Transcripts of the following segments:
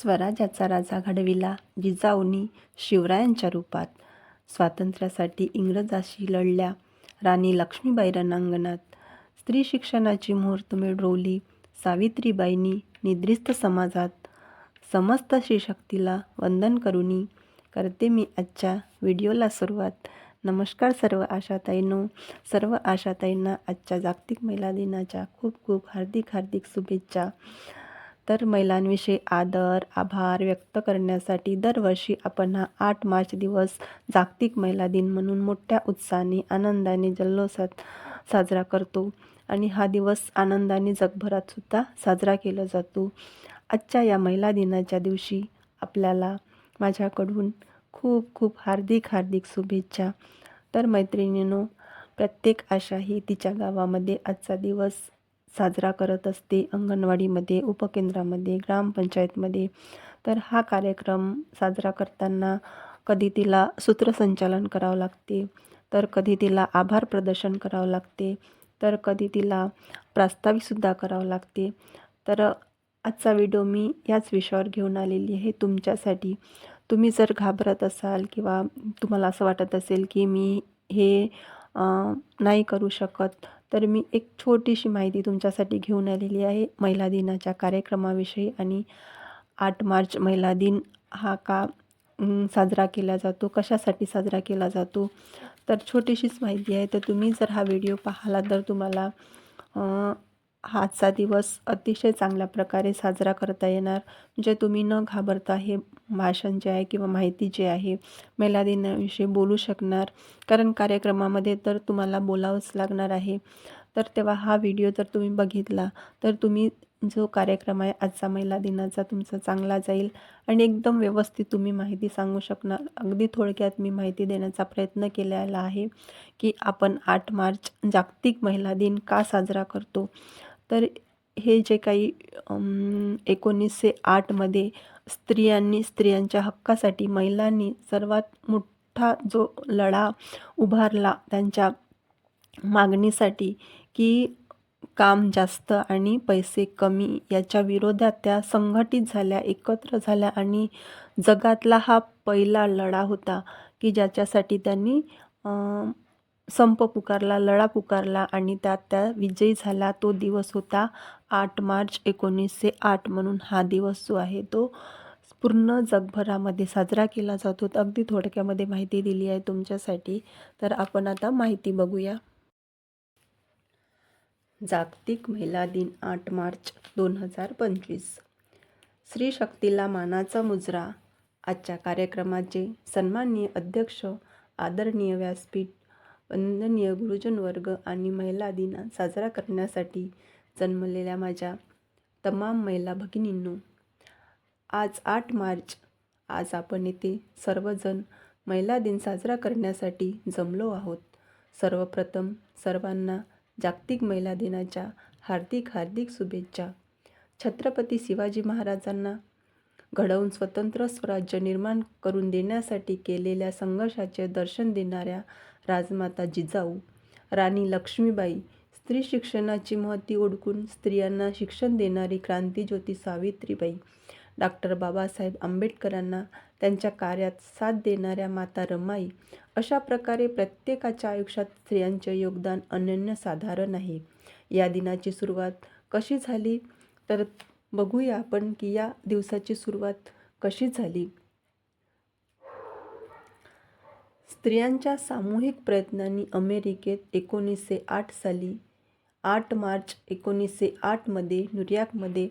स्वराज्याचा राजा घडविला. जिजाऊनी शिवरायांच्या रूपात स्वातंत्र्यासाठी इंग्रजाशी लढल्या. राणी लक्ष्मीबाई रणांगणात स्त्री शिक्षणाची मुहूर्तमेढ रोवली सावित्रीबाईंनी निद्रिस्त समाजात समस्त श्रीशक्तीला वंदन करुनी करते मी आजच्या व्हिडिओला सुरुवात. नमस्कार सर्व आशाताईंनो. सर्व आशाताईंना आजच्या जागतिक महिला दिनाच्या खूप खूप हार्दिक हार्दिक शुभेच्छा. तर महिलांविषयी आदर आभार व्यक्त करण्यासाठी दरवर्षी आपण हा आठ मार्च दिवस जागतिक महिला दिन म्हणून मोठ्या उत्साहाने आनंदाने जल्लोषात साजरा करतो. आणि हा दिवस आनंदाने जगभरात सुद्धा साजरा केला जातो. आजच्या या महिला दिनाच्या दिवशी आपल्याला माझ्याकडून खूप खूप हार्दिक हार्दिक शुभेच्छा. तर मैत्रिणींनो प्रत्येक आशा ही तिच्या गावामध्ये आजचा दिवस साजरा करत असते अंगणवाडीमध्ये उपकेंद्रामध्ये ग्रामपंचायतमध्ये. तर हा कार्यक्रम साजरा करताना कधी तिला सूत्रसंचालन करावं लागते तर कधी तिला आभार प्रदर्शन करावं लागते तर कधी तिला प्रास्ताविकसुद्धा करावं लागते. तर आजचा व्हिडिओ मी याच विषयावर घेऊन आलेली आहे. तुमच्यासाठी तुम्ही जर घाबरत असाल किंवा तुम्हाला असं वाटत असेल की मी हे नाही करू शकत तर मी एक छोटीशी माहिती तुमच्यासाठी घेऊन आलेली आहे. महिला दिनाच्या कार्यक्रमाविषयी आणि आठ मार्च महिला दिन हा का साजरा केला जातो कशासाठी साजरा केला जातो तर छोटीशीच माहिती आहे. तर तुम्ही जर हा व्हिडिओ पाहिला तर तुम्हाला आजचा दिवस अतिशय चांगल्या प्रकारे साजरा करता येणार. म्हणजे तुम्ही न घाबरता हे भाषण जे आहे किंवा माहिती जे आहे महिला दिनाविषयी बोलू शकणार. कारण कार्यक्रमामध्ये तर तुम्हाला बोलावंच लागणार आहे. तर तेव्हा हा व्हिडिओ जर तुम्ही बघितला तर तुम्ही जो कार्यक्रम आहे आजचा महिला दिनाचा तुमचा चांगला जाईल. आणि एकदम व्यवस्थित तुम्ही माहिती सांगू शकणार. अगदी थोडक्यात मी माहिती देण्याचा प्रयत्न केलेला आहे की आपण आठ मार्च जागतिक महिला दिन का साजरा करतो? तर हे जे काही एकोणीसशे आठमध्ये स्त्रियांनी स्त्रियांच्या हक्कासाठी महिलांनी सर्वात मोठा जो लढा उभारला त्यांच्या मागणीसाठी की काम जास्त आणि पैसे कमी याच्या विरोधात त्या संघटित झाल्या एकत्र झाल्या आणि जगातला हा पहिला लढा होता की ज्याच्यासाठी त्यांनी संप पुकारला लढा पुकारला आणि त्यात त्या विजयी झाला. तो दिवस होता आठ मार्च एकोणीसशे आठ म्हणून हा दिवस जो आहे तो पूर्ण जगभरामध्ये साजरा केला जातो अगदी थोडक्यामध्ये माहिती दिली आहे तुमच्यासाठी. तर आपण आता माहिती बघूया. जागतिक महिला दिन आठ मार्च दोन हजार पंचवीस. स्त्री शक्तीला मानाचा मुजरा. आजच्या कार्यक्रमाचे सन्माननीय अध्यक्ष आदरणीय व्यासपीठ वंदनीय गुरुजन वर्ग आणि महिला दिन साजरा करण्यासाठी जन्मलेल्या माझ्या तमाम महिला भगिनींनो आज आठ मार्च. आज आपण येथे सर्वजण महिला दिन साजरा करण्यासाठी जमलो आहोत. सर्वप्रथम सर्वांना जागतिक महिला दिनाच्या हार्दिक हार्दिक शुभेच्छा. छत्रपती शिवाजी महाराजांना घडवून स्वतंत्र स्वराज्य निर्माण करून देण्यासाठी केलेल्या संघर्षाचे दर्शन देणाऱ्या राजमाता जिजाऊ राणी लक्ष्मीबाई स्त्री शिक्षणाची महती ओळखून स्त्रियांना शिक्षण देणारी क्रांतीज्योती सावित्रीबाई. डॉक्टर बाबासाहेब आंबेडकरांना त्यांच्या कार्यात साथ देणाऱ्या माता रमाई अशा प्रकारे प्रत्येकाच्या आयुष्यात स्त्रियांचे योगदान अनन्यसाधारण आहे. या दिनाची सुरुवात कशी झाली? तर बघूया आपण की या दिवसाची सुरुवात कशी झाली? स्त्रियांच्या सामूहिक प्रयत्नांनी अमेरिकेत एकोणीसशे आठ साली आठ मार्च एकोणीसशे आठमध्ये न्यूयॉर्कमध्ये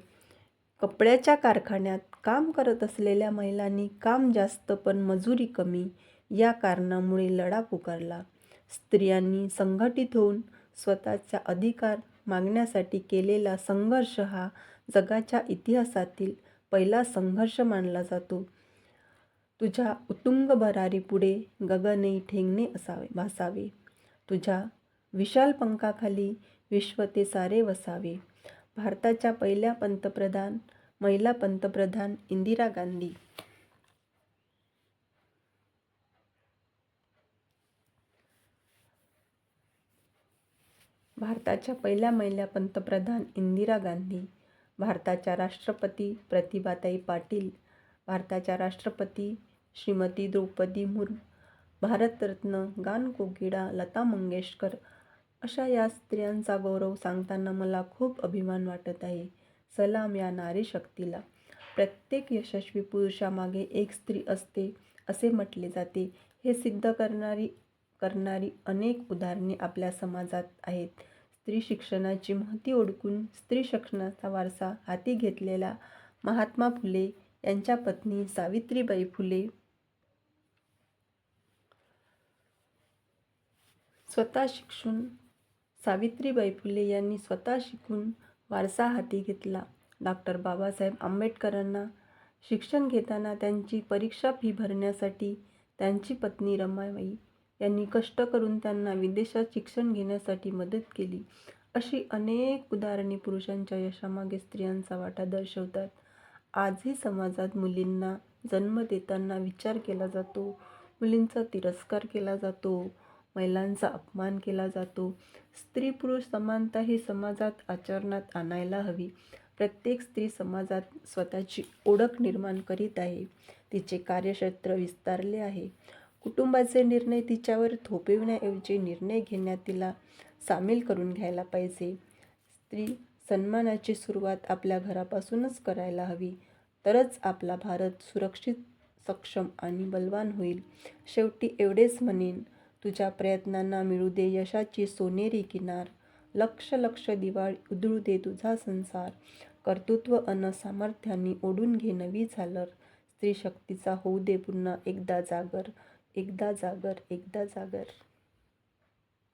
कपड्याच्या कारखान्यात काम करत असलेल्या महिलांनी काम जास्त पण मजुरी कमी या कारणामुळे लढा पुकारला. स्त्रियांनी संघटित होऊन स्वतःचा अधिकार मागण्यासाठी केलेला संघर्ष हा जगाच्या इतिहासातील पहिला संघर्ष मानला जातो. तुझ्या उतुंग भरारी पुढे गगनही ठेंगणे असावे भासावे. तुझ्या विशाल पंखाखाली विश्व ते सारे वसावे. भारताच्या पहिल्या पंतप्रधान महिला पंतप्रधान इंदिरा गांधी. भारताच्या पहिल्या महिला पंतप्रधान इंदिरा गांधी. भारताच्या राष्ट्रपती प्रतिभाताई पाटील. भारताच्या राष्ट्रपती श्रीमती द्रौपदी मुर्मू भारतरत्न गानकोकिळा लता मंगेशकर अशा या स्त्रियांचा गौरव सांगताना मला खूप अभिमान वाटत आहे. सलाम या नारी शक्तीला प्रत्येक यशस्वी पुरुषामागे एक स्त्री असते असे म्हटले जाते. हे सिद्ध करणारी करणारी अनेक उदाहरणे आपल्या समाजात आहेत. स्त्री शिक्षणाची महती ओळखून स्त्री शिक्षणाचा वारसा हाती घेतलेल्या महात्मा फुले यांच्या पत्नी सावित्रीबाई फुले स्वतः शिक्षून सावित्रीबाई फुले यांनी स्वतः शिकून वारसा हाती घेतला. डॉक्टर बाबासाहेब आंबेडकरांना शिक्षण घेताना त्यांची परीक्षा फी भरण्यासाठी त्यांची पत्नी रमाबाई यांनी कष्ट करून त्यांना विदेशात शिक्षण घेण्यासाठी मदत केली. अशी अनेक उदाहरणे पुरुषांच्या यशामागे स्त्रियांचा वाटा दर्शवतात. आजही समाजात मुलींना जन्म देताना विचार केला जातो. मुलींचा तिरस्कार केला जातो. महिलांचा अपमान केला जातो. स्त्री पुरुष समानता ही समाजात आचरणात आणायला हवी. प्रत्येक स्त्री समाजात स्वतःची ओळख निर्माण करीत आहे. तिचे कार्यक्षेत्र विस्तारले आहे. कुटुंबाचे निर्णय तिच्यावर थोपविण्याऐवजी निर्णय घेण्यात तिला सामील करून घ्यायला पाहिजे. स्त्री सन्मानाची सुरुवात आपल्या घरापासूनच करायला हवी. तरच आपला भारत सुरक्षित सक्षम आणि बलवान होईल. शेवटी एवढेच म्हणेन तुझ्या प्रयत्नांना मिळू दे यशाची सोनेरी किनार. लक्ष लक्ष दिवाळी उधळू दे तुझा संसार. कर्तृत्व अन सामर्थ्यांनी ओढून घे नवी झालर. स्त्री शक्तीचा होऊ दे पुन्हा एकदा जागर एकदा जागर एकदा जागर.